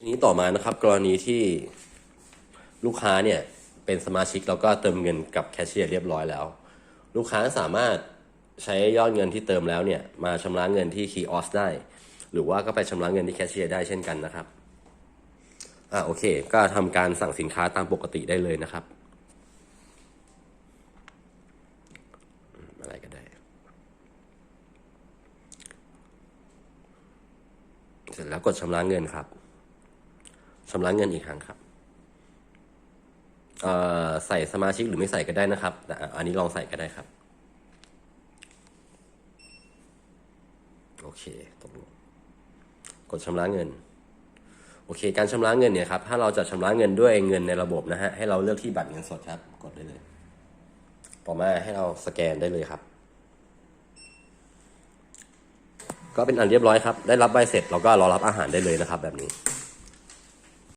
ทีนี้ต่อมานะครับกรณีที่ลูกค้าเนี่ยเป็นสมาชิกแล้วก็เติมเงินกับแคชเชียร์เรียบร้อยแล้ว ลูกค้าสามารถใช้ยอดเงินที่เติมแล้วเนี่ยมาชำระเงินที่คีย์ออสได้ หรือว่าก็ไปชำระเงินที่แคชเชียร์ได้เช่นกันนะครับอ่าโอเค ก็ทำการสั่งสินค้าตามปกติได้เลยนะครับอืมอะไรก็ได้ เสร็จแล้วกดชำระเงินครับ ชำระเงินอีกครั้งครับเอ่อใส่สมาชิกหรือไม่ใส่ก็ได้นะครับแต่อันนี้ลองใส่ก็ได้ครับ โอเคตกลงกดชำระเงิน โอเค การชำระเงินเนี่ยครับ ถ้าเราจะชำระเงินด้วยเงินในระบบนะฮะ ให้เราเลือกที่บัตรเงินสดครับ กดได้เลย ต่อมาให้เราสแกนได้เลยครับ ก็เป็นอันเรียบร้อยครับ ได้รับใบเสร็จเราก็รอรับอาหารได้เลยนะครับ แบบนี้